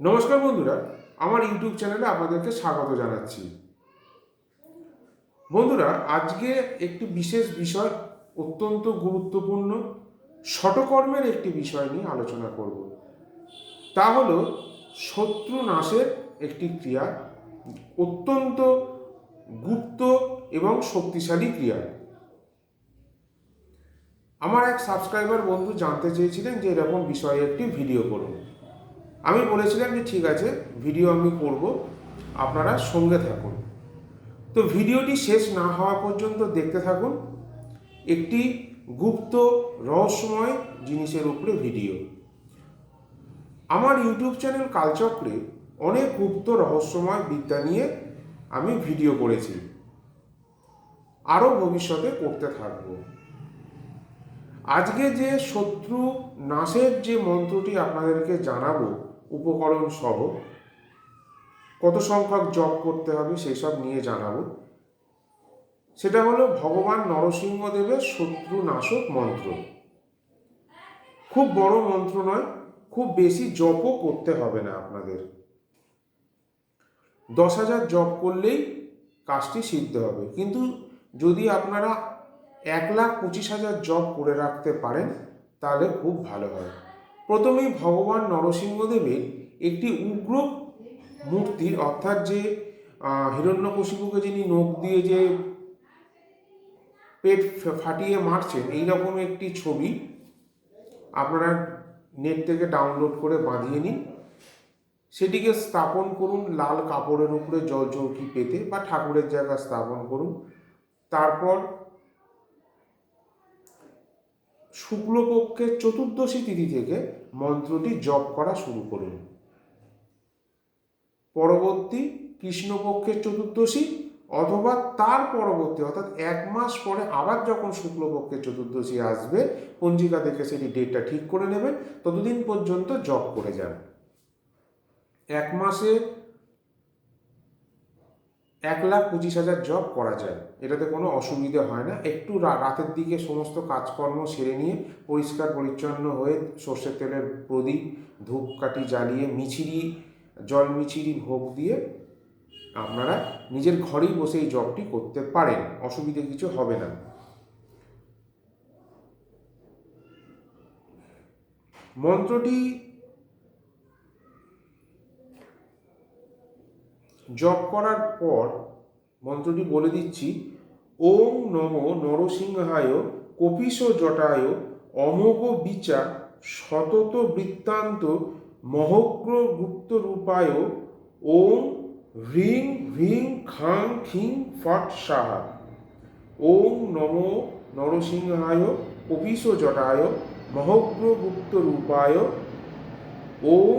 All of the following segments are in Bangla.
নমস্কার বন্ধুরা, আমার ইউটিউব চ্যানেলে আপনাদেরকে স্বাগত জানাচ্ছি। বন্ধুরা, আজকে একটি বিশেষ বিষয়, অত্যন্ত গুরুত্বপূর্ণ শটকর্মের একটি বিষয় নিয়ে আলোচনা করব। তা হল, শত্রু নাশের একটি ক্রিয়া, অত্যন্ত গুপ্ত এবং শক্তিশালী ক্রিয়া। আমার এক সাবস্ক্রাইবার বন্ধু জানতে চেয়েছিলেন যে এরকম বিষয়ে একটি ভিডিও করুন। আমি বলেছিলাম যে ঠিক আছে ভিডিও আমি করব, আপনারা সঙ্গে থাকুন। তো ভিডিওটি শেষ না হওয়া পর্যন্ত দেখতে থাকুন, একটি গুপ্ত, রহস্যময় জিনিসের উপরে ভিডিও আমার ইউটিউব চ্যানেল কালচক্রে অনেক গুপ্ত, রহস্যময় বিদ্যা নিয়ে আমি ভিডিও করেছি। আরও ভবিষ্যতে করতে থাকব। আজকে যে শত্রু নাশের যে মন্ত্রটি আপনাদেরকে জানাব উপকরণ সহ কত সংখ্যক জপ করতে হবে সেসব নিয়ে জানাব। সেটা হলো ভগবান নরসিংহদেবের শত্রু নাশক মন্ত্র। খুব বড় মন্ত্র নয়, খুব বেশি জপও করতে হবে না আপনাদের। দশ হাজার জপ করলেই কাজটি সিদ্ধ হবে। কিন্তু যদি আপনারা এক লাখ পঁচিশ হাজার জব করে রাখতে পারেন, তাহলে খুব ভালো হয়। প্রথমেই ভগবান নরসিংহদেবের একটি উগ্র মূর্তির, অর্থাৎ যে হিরণ্যকশিপুকে যিনি নখ দিয়ে যে পেট ফাটিয়ে মারছেন, এইরকম একটি ছবি আপনারা নেট থেকে ডাউনলোড করে বাঁধিয়ে নিন। সেটিকে স্থাপন করুন লাল কাপড়ের উপরে জল চৌকি পেতে বা ঠাকুরের জায়গা স্থাপন করুন। তারপর শুক্লপক্ষের চতুর্দশী তিথি থেকে মন্ত্রটি জপ করা শুরু করুন। পরবর্তী কৃষ্ণপক্ষের চতুর্দশী অথবা তার পরবর্তী, অর্থাৎ এক মাস পরে আবার যখন শুক্লপক্ষের চতুর্দশী আসবে, পঞ্জিকা থেকে সেটি ডেটটা ঠিক করে নেবেন, ততদিন পর্যন্ত জপ করে যান। এক মাসে এক লাখ পঁচিশ হাজার জব করা যায়। এটাতে কোনো অসুবিধে হয় না। একটু রাতের দিকে সমস্ত কাজকর্ম সেরে নিয়ে পরিষ্কার পরিচ্ছন্ন হয়ে সর্ষের তেলের প্রদীপ, ধূপকাঠি জ্বালিয়ে মিছিরি, জল মিছিরি ভোগ দিয়ে আপনারা নিজের ঘরেই বসে এই জবটি করতে পারেন। অসুবিধে কিছু হবে না। মন্ত্রটি জপ করার পর মন্ত্রটি বলে দিচ্ছি, ওম নম নরসিংহায় কপিস জটায় অমোঘ বিচা শতত বৃত্তান্ত মহগ্র গুপ্ত রূপায় ওম হ্রিং হ্রিং খাং খিং ফট সাহা। ওম নম নরসিংহায় কপিশ জটায় মহগ্র গুপ্ত রূপায় ওম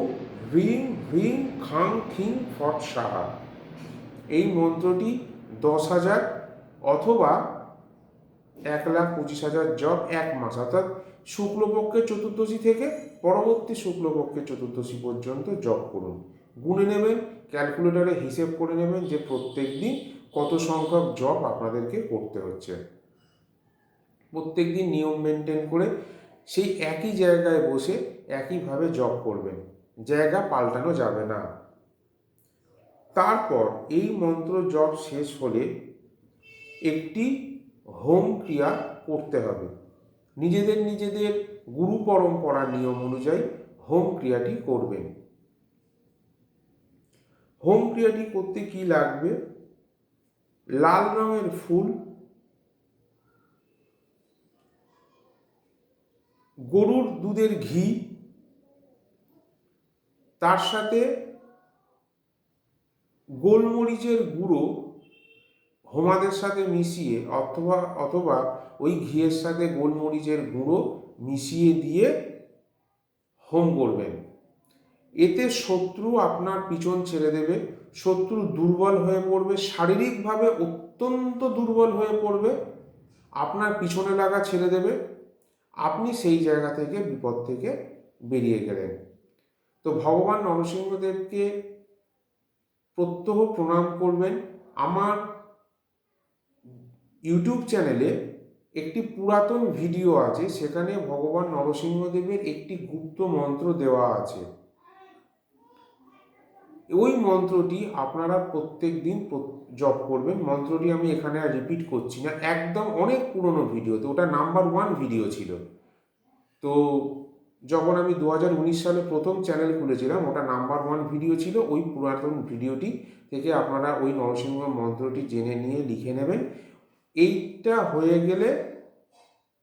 হ্রিং হ্রিং খাং, খিং, ফট, সাহা। এই মন্ত্রটি দশ হাজার অথবা এক লাখ পঁচিশ হাজার জব এক মাস। অর্থাৎ শুক্লপক্ষের চতুর্দশী থেকে পরবর্তী শুক্লপক্ষের চতুর্দশী পর্যন্ত জব করুন। গুনে নেবেন, ক্যালকুলেটরে হিসেব করে নেবেন যে প্রত্যেক দিন কত সংখ্যক জব আপনাদেরকে করতে হচ্ছে। প্রত্যেক দিন নিয়ম মেনটেন করে সেই একই জায়গায় বসে একইভাবে জব করবেন। জায়গা পাল্টানো যাবে না। তারপর এই মন্ত্র জপ শেষ হলে একটি হোম ক্রিয়া করতে হবে। নিজেদের নিজেদের গুরু পরম্পরার নিয়ম অনুযায়ী হোম ক্রিয়াটি করবেন। হোম ক্রিয়াটি করতে কি লাগবে? লাল রঙের ফুল, গরুর দুধের ঘি তার সাথে গোলমরিচের গুঁড়ো হোমাদের সাথে মিশিয়ে অথবা অথবা ওই ঘিয়ের সাথে গোলমরিচের গুঁড়ো মিশিয়ে দিয়ে হোম করবেন। এতে শত্রু আপনার পিছন ছেড়ে দেবে, শত্রু দুর্বল হয়ে পড়বে, শারীরিকভাবে অত্যন্ত দুর্বল হয়ে পড়বে, আপনার পিছনে লাগা ছেড়ে দেবে, আপনি সেই জায়গা থেকে, বিপদ থেকে বেরিয়ে গেলেন। তো ভগবান নরসিংহদেবকে প্রত্যহ প্রণাম করবেন। আমার ইউটিউব চ্যানেলে একটি পুরাতন ভিডিও আছে, সেখানে ভগবান নরসিংহদেবের একটি গুপ্ত মন্ত্র দেওয়া আছে। ওই মন্ত্রটি আপনারা প্রত্যেক দিন জপ করবেন। মন্ত্রটি আমি এখানে আর রিপিট করছি না। একদম অনেক পুরনো ভিডিও, তো ওটা নাম্বার ওয়ান ভিডিও ছিল। তো যখন আমি দু হাজার উনিশ সালে প্রথম চ্যানেল খুলেছিলাম, ওটা নাম্বার ওয়ান ভিডিও ছিল, ওই পুরাতন ভিডিওটি থেকে আপনারা ওই নরসিংহ মন্ত্রটি জেনে নিয়ে লিখে নেবেন। এইটা হয়ে গেলে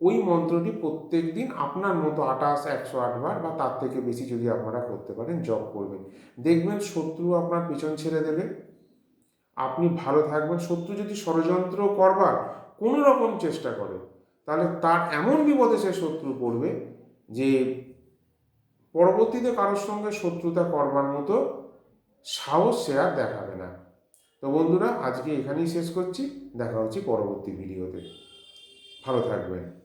ওই মন্ত্রটি প্রত্যেক দিন আপনার মতো আঠাশ, একশো আটবার বা তার থেকে বেশি যদি আপনারা করতে পারেন জপ করবেন। দেখবেন শত্রু আপনার পিছন ছেড়ে দেবে। আপনি ভালো থাকবেন। শত্রু যদি ষড়যন্ত্র করবার কোনো রকম চেষ্টা করে, তাহলে তার এমন বিপদে সে শত্রু পড়বে যে পরবর্তীতে কারোর সঙ্গে শত্রুতা করবার মতো সাহস সে আর দেখাবে না। তো বন্ধুরা, আজকে এখানেই শেষ করছি। দেখা হচ্ছে পরবর্তী ভিডিওতে। ভালো থাকবেন।